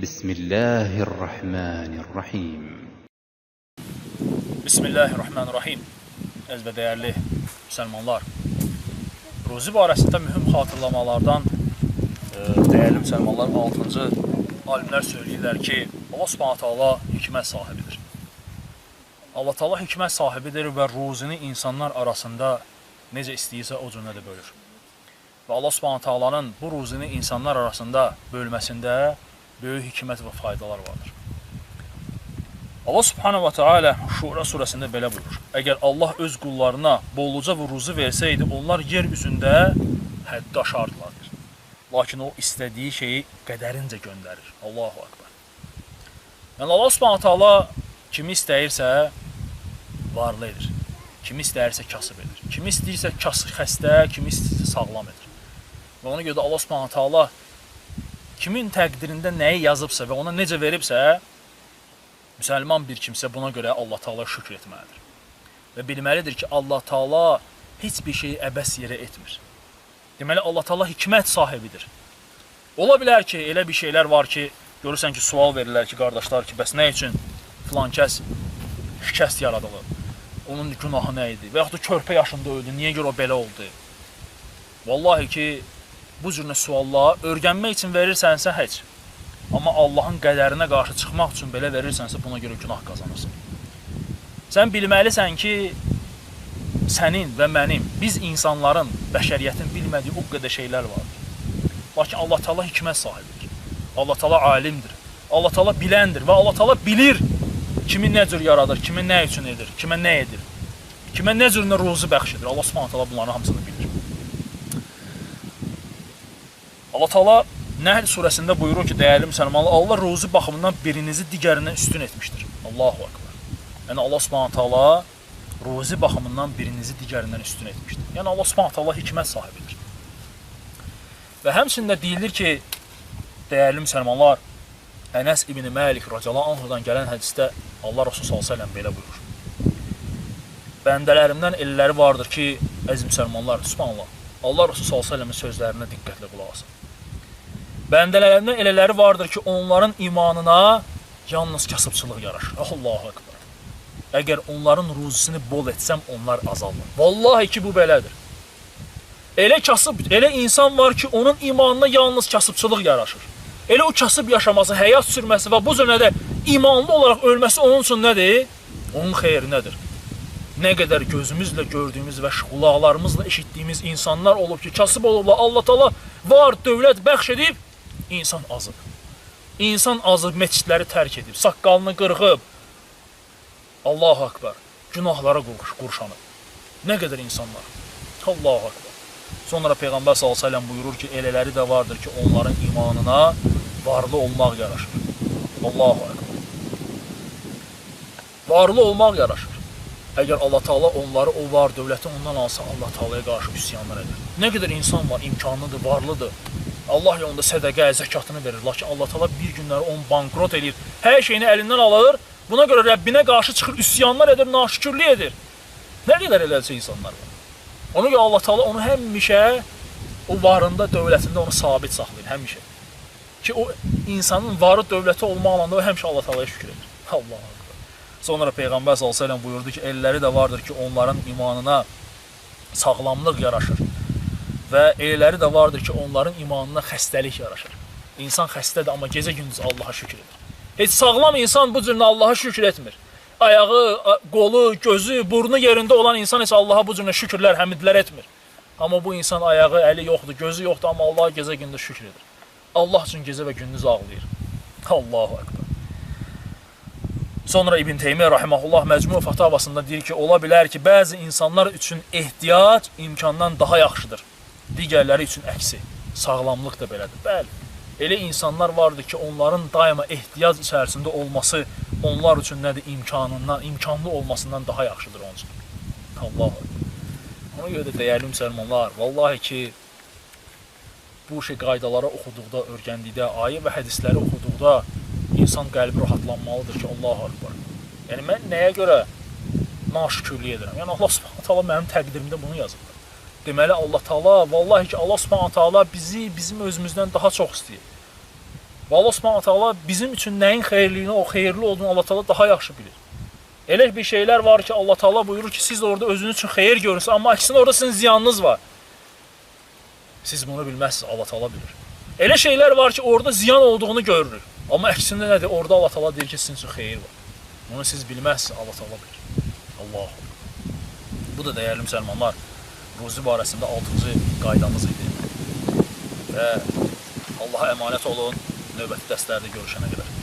بسم الله الرحمن الرحيم Bismillahirrahmanirrahim. Əziz və dəyərli müsəlmanlar. Ruzi barəsində mühüm xatırlamalardan e, dəyərli müsəlmanlar 6-cı alimlər söyləyirlər ki, Allah Subhanahu taala hikmət sahibidir. Allah Taala hikmət sahibidir və ruzini insanlar arasında necə istəyirsə o cürlə də bölür. Və Allah Subhanahu taalanın bu ruzini insanlar arasında bölməsində böyük hikmət və faydalar vardır. Allah Subhanahu wa Taala Şura surəsində belə buyurur: Əgər Allah öz qullarına bolluca və ruzi versəydi, onlar yer üzündə həddi aşardılar. Lakin o istədiyi şeyi qədərincə göndərir. Allahu akbar. Yəni Allah Subhanahu Taala kimi istəyirsə varlı edir. Kimi istəyirsə kasıb edir. Kimi istəyirsə kasıb xəstə, kimi istəyirsə sağlam edir. Və ona görə də Allah Subhanahu Taala kimin təqdirində nəyi yazıbsa və ona necə veribsə, müsəlman bir kimsə buna görə Allah Taala şükür etməlidir. Və bilməlidir ki, Allah Taala heç bir şeyi əbəs yerə etmir. Deməli Allah Taala hikmət sahibidir. Ola bilər ki, elə bir şeylər var ki, görürsən ki, sual verirlər ki, qardaşlar ki, bəs nə üçün filan kəs şikəst yaradılıb? Onun günahı nə idi? Və yaxud da körpə yaşında öldü, niyə görə o belə oldu? Vallahi ki, bu cür suallara öyrənmək üçün verirsənsə heç. Amma Allahın qədərinə qarşı çıxmaq üçün belə verirsənsə, buna görə günah qazanırsan. Sən bilməlisən ki, sənin və mənim, biz insanların, bəşəriyyətin bilmədiyi o qədər şeylər vardır. Lakin Allah Taala hikmət sahibidir. Allah Taala alimdir. Allah Taala biləndir və Allah Taala bilir kimi nə cür yaradır, kimi nə üçün edir, kimə nə edir, kimə nə cür ruzi bəxş edir. Allah Subhanahu taala bunların hamısını bilir. Allah Taala Nəhl surəsində buyurur ki, dəyərli müsəlmanlar, Allah ruzi baxımından birinizi digərindən üstün etmişdir. Allahu akbar. Yəni Allah Subhanahu taala ruzi baxımından birinizi digərindən üstün etmişdir. Yəni Allah Subhanahu taala hikmət sahibidir. Və həmçində deyilir ki, dəyərli müsəlmanlar, Ənəs ibn Məlik radiyallahu anhudan gələn hədisdə Allah Rasulü sallallahu əleyhi və səlləm belə buyurur. Bəndələrimdən elləri vardır ki, əziz müsəlmanlar, subhanallah, Allah Rasulü sallallahu əleyhi və səlləmin sözlərinə diqqətlə qulaq asın. Bəndələrindən elələri vardır ki, onların imanına yalnız kasıbçılıq yaraşır. Allahu akbar. Əgər onların ruzisini bol etsəm, onlar azalır. Vallahi ki bu belədir. Elə kasıb, elə insan var ki, onun imanına yalnız kasıbçılıq yaraşır. Elə o kasıb yaşaması, həyat sürməsi və bu cürlə imanlı olaraq ölməsi onun üçün nədir? Onun xeyrinədir. Nə qədər gözümüzlə gördüyümüz və qulaqlarımızla eşitdiyimiz insanlar olub ki, kasıb olublar. Allah Taala var, dövlət bəxş edib, insan azıb. İnsan azıb məscidləri tərk edib, saqqalını qırğıb. Allahu akbar. Günahlara qurş, qurşanıb. Nə qədər insanlar. Allahu akbar. Sonra peyğəmbər səlləm buyurur ki, elələri də vardır ki, onların imanına varlı olmaq yaraşır. Allahu akbar. Varlı olmaq yaraşır. Əgər Allah Taala onları o var dövləti ondan alsa, Allah Taalaya qarşı üsyanlar edir. Nə qədər insan var, imkanlıdır, varlıdır. Allah yolunda sədaqə, zəkatını verir. Lakin Allah Taala bir günləri onu bankrot eləyir. Hər şeyini əlindən alır. Buna görə Rəbbinə qarşı çıxır, üsyanlar edir, naşükürlük edir. Nə qədər eləəcək insanlar var. Ona görə Allah Taala onu həmişə o varında, dövlətində onu sabit saxlayır, həmişə. Ki o insanın varı, dövləti olmaqla o həmişə Allah Taalaya şükür edir. Allah Allah. Sonra Peyğəmbər sallallahu əleyhi buyurdu ki, elləri də vardır ki, onların imanına sağlamlıq yaraşır. Və elləri də vardır ki, onların imanına xəstəlik yaraşır. İnsan xəstədir, amma gecə-gündüz Allaha şükür edir. Heç sağlam insan bu cür Allaha şükür etmir. Ayağı, qolu, gözü, burnu yerində olan insan heç Allaha bu cür şükürlər, həmidlər etmir. Amma bu insan ayağı, əli yoxdur, gözü yoxdur, amma Allaha gecə-gündüz şükür edir. Allah üçün gecə və gündüz ağlayır. Allahu akbar. Sonra İbn Teymiyyə rahimehullah Məcmu Fatavasında deyir ki, ola bilər ki, bəzi insanlar üçün ehtiyac imkandan daha yaxşıdır. Digərləri üçün əksi. Sağlamlıq da belədir. Bəli. Elə insanlar vardır ki, onların daima ehtiyac içərisində olması onlar üçün nədir imkanından, imkanlı olmasından daha yaxşıdır onun üçün. Allah. Ona görə də dəyərli müsəlmanlar, vallahi ki bu şey qaydalara oxuduqda, öyrəndikdə, ayə və hədisləri oxuduqda insan qəlbi rahatlanmalıdır ki, Allahu akbar. Yəni mən nəyə görə naşükürlük edirəm? Yəni Allah Subhanahu taala mənim təqdirimdə bunu yazıb. Deməli Allah Taala, vallahi ki Allah Subhanahu taala bizi bizim özümüzdən daha çox istəyir. Və Allah Subhanahu taala bizim üçün nəyin xeyirliyini, o xeyirli olduğunu Allah taala daha yaxşı bilir. Elə bir şeylər var ki, Allah taala buyurur ki, siz orada özünüz üçün xeyir görürsünüz, amma əksinə orada sizin ziyanınız var. Siz bunu bilməzsiniz, Allah taala bilir. Elə şeylər var ki, orada ziyan olduğunu görürük. Amma əksində nədir? Orada Allah taala deyir ki, sizin üçün xeyir var. Bunu siz bilməzsiniz, Allah taala bilir. Allah. Bu da dəyərli müsəlmanlar, ruzi barəsində 6-cı qaydamız idi. Və Allaha əmanət olun. Növbəti dərslərdə görüşənə qədər.